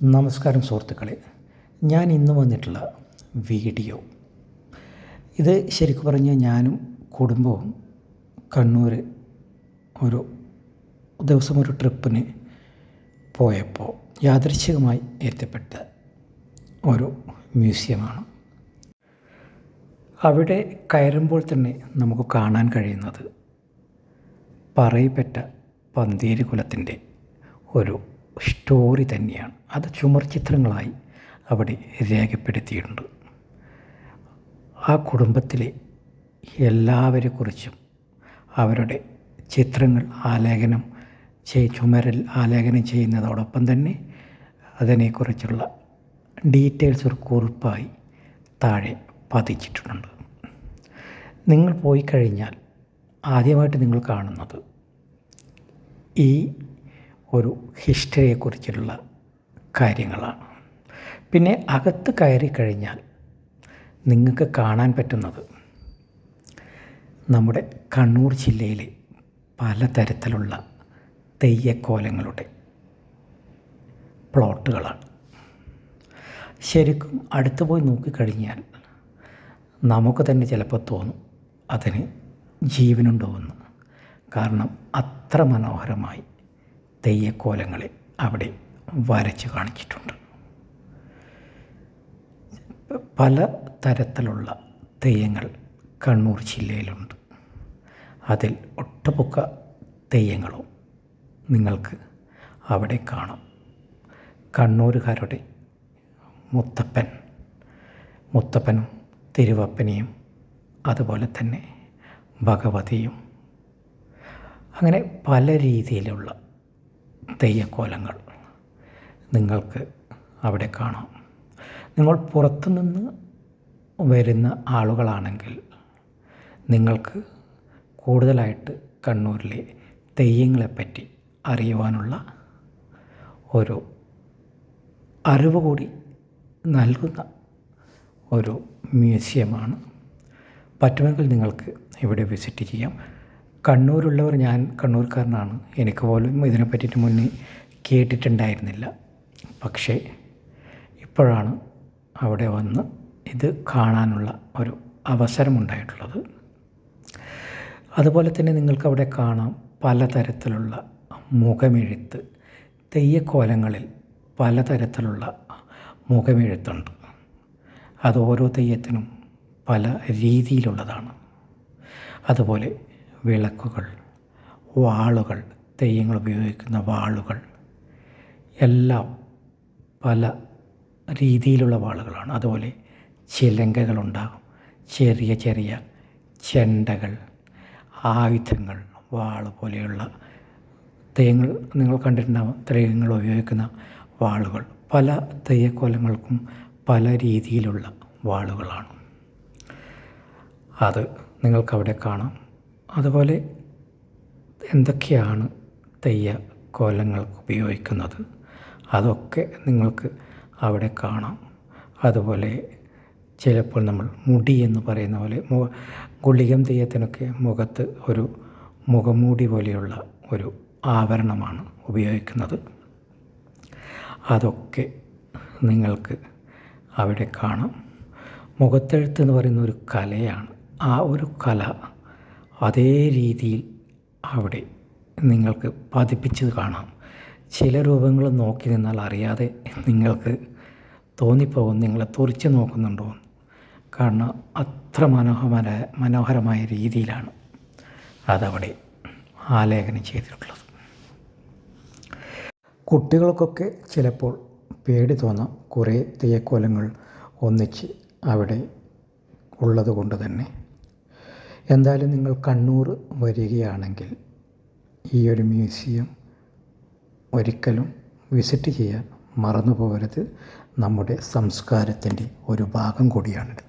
നമസ്കാരം സുഹൃത്തുക്കളെ. ഞാൻ ഇന്ന് വന്നിട്ടുള്ള വീഡിയോ. ഇത് ശരിക്കും പറഞ്ഞാൽ ഞാനും കുടുംബവും കണ്ണൂർ ഒരു ദിവസം ഒരു ട്രിപ്പിന് പോയപ്പോൾ യാദൃശ്ചികമായി എത്തിപ്പെട്ട ഒരു മ്യൂസിയമാണ്. അവിടെ കയറുമ്പോൾ തന്നെ നമുക്ക് കാണാൻ കഴിയുന്നത് പറയപ്പെട്ട പന്തേരി കുലത്തിന്റെ ഒരു സ്റ്റോറി തന്നെയാണ്. അത് ചുമർ ചിത്രങ്ങളായി അവിടെ രേഖപ്പെടുത്തിയിട്ടുണ്ട്. ആ കുടുംബത്തിലെ എല്ലാവരെക്കുറിച്ചും അവരുടെ ചിത്രങ്ങൾ ആലേഖനം ചെയ് ചുമരൽ ആലേഖനം ചെയ്യുന്നതോടൊപ്പം തന്നെ അതിനെക്കുറിച്ചുള്ള ഡീറ്റെയിൽസ് ഒരു കുറിപ്പായി താഴെ പതിച്ചിട്ടുണ്ട്. നിങ്ങൾ പോയി കഴിഞ്ഞാൽ ആദ്യമായിട്ട് നിങ്ങൾ കാണുന്നത് ഈ ഒരു ഹിസ്റ്ററിയെക്കുറിച്ചുള്ള കാര്യങ്ങളാണ്. പിന്നെ അകത്ത് കയറി കഴിഞ്ഞാൽ നിങ്ങൾക്ക് കാണാൻ പറ്റുന്നത് നമ്മുടെ കണ്ണൂർ ജില്ലയിലെ പലതരത്തിലുള്ള തെയ്യക്കോലങ്ങളുടെ പ്ലോട്ടുകളാണ്. ശരിക്കും അടുത്ത് പോയി നോക്കിക്കഴിഞ്ഞാൽ നമുക്ക് തന്നെ ചിലപ്പോൾ തോന്നും അതിന് ജീവനുണ്ടോ എന്ന്. കാരണം അത്ര മനോഹരമായി തെയ്യക്കോലങ്ങളെ അവിടെ വരച്ച് കാണിച്ചിട്ടുണ്ട്. പല തരത്തിലുള്ള തെയ്യങ്ങൾ കണ്ണൂർ ജില്ലയിലുണ്ട്. അതിൽ ഒട്ടപൊക്ക തെയ്യങ്ങളും നിങ്ങൾക്ക് അവിടെ കാണാം. കണ്ണൂരുകാരുടെ മുത്തപ്പൻ മുത്തപ്പനും തിരുവപ്പനെയും അതുപോലെ തന്നെ ഭഗവതിയും. അങ്ങനെ പല രീതിയിലുള്ള തെയ്യക്കോലങ്ങൾ നിങ്ങൾക്ക് അവിടെ കാണാം. നിങ്ങൾ പുറത്തുനിന്ന് വരുന്ന ആളുകളാണെങ്കിൽ നിങ്ങൾക്ക് കൂടുതലായിട്ട് കണ്ണൂരിലെ തെയ്യങ്ങളെപ്പറ്റി അറിയുവാനുള്ള ഒരു അറിവ് കൂടി നൽകുന്ന ഒരു മ്യൂസിയമാണ്. പറ്റുമെങ്കിൽ നിങ്ങൾക്ക് ഇവിടെ വിസിറ്റ് ചെയ്യാം. കണ്ണൂരുള്ളവർ ഞാൻ കണ്ണൂർക്കാരനാണ്. എനിക്ക് പോലും ഇതിനെ പറ്റിയിട്ട് മുന്നേ കേട്ടിട്ടുണ്ടായിരുന്നില്ല. പക്ഷേ ഇപ്പോഴാണ് അവിടെ വന്ന് ഇത് കാണാനുള്ള ഒരു അവസരമുണ്ടായിട്ടുള്ളത്. അതുപോലെ തന്നെ നിങ്ങൾക്ക് അവിടെ കാണാം പലതരത്തിലുള്ള മുഖമെഴുത്ത്. തെയ്യക്കോലങ്ങളിൽ പലതരത്തിലുള്ള മുഖമെഴുത്തുണ്ട്. അത് ഓരോ തെയ്യത്തിനും പല രീതിയിലുള്ളതാണ്. അതുപോലെ വിളക്കുകൾ വാളുകൾ തെയ്യങ്ങൾ ഉപയോഗിക്കുന്ന വാളുകൾ. എല്ലാം പല രീതിയിലുള്ള വാളുകളാണ്. അതുപോലെ ചിലങ്കകളുണ്ടാകും. ചെറിയ ചെറിയ ചെണ്ടകൾ ആയുധങ്ങൾ വാൾ പോലെയുള്ള തെയ്യങ്ങൾ നിങ്ങൾ കണ്ടിട്ടുണ്ടാവും തെയ്യങ്ങൾ ഉപയോഗിക്കുന്ന വാളുകൾ. പല തെയ്യക്കോലങ്ങൾക്കും പല രീതിയിലുള്ള വാളുകളാണ്. അത് നിങ്ങൾക്കവിടെ കാണാം. അതുപോലെ എന്തൊക്കെയാണ് തെയ്യ കോലങ്ങൾ ഉപയോഗിക്കുന്നത്? അതൊക്കെ നിങ്ങൾക്ക് അവിടെ കാണാം. അതുപോലെ ചിലപ്പോൾ നമ്മൾ മുടി എന്ന് പറയുന്ന പോലെ മു ഗുളികം തെയ്യത്തിനൊക്കെ മുഖത്ത് ഒരു മുഖമൂടി പോലെയുള്ള ഒരു ആവരണമാണ് ഉപയോഗിക്കുന്നത്. അതൊക്കെ നിങ്ങൾക്ക് അവിടെ കാണാം. മുഖത്തെഴുത്ത് എന്ന് പറയുന്ന ഒരു കലയാണ്. ആ ഒരു കല അതേ രീതിയിൽ അവിടെ നിങ്ങൾക്ക് പതിപ്പിച്ചത് കാണാം. ചില രൂപങ്ങൾ നോക്കി നിന്നാൽ അറിയാതെ നിങ്ങൾക്ക് തോന്നിപ്പോകും. നിങ്ങളെ തുറിച്ച് നോക്കുന്നുണ്ടോ? കാരണം അത്ര മനോഹര മനോഹരമായ രീതിയിലാണ് അതവിടെ ആലേഖനം ചെയ്തിട്ടുള്ളത്. കുട്ടികൾക്കൊക്കെ ചിലപ്പോൾ പേടി തോന്നാം. കുറേ തെയ്യക്കോലങ്ങൾ ഒന്നിച്ച് അവിടെ ഉള്ളത് കൊണ്ട് തന്നെ. എന്തായാലും നിങ്ങൾ കണ്ണൂർ വരികയാണെങ്കിൽ ഈ ഒരു മ്യൂസിയം ഒരിക്കലും വിസിറ്റ് ചെയ്യാൻ മറന്നു പോകരുത് നമ്മുടെ സംസ്കാരത്തിന്റെ ഒരു ഭാഗം കൂടിയാണിത്.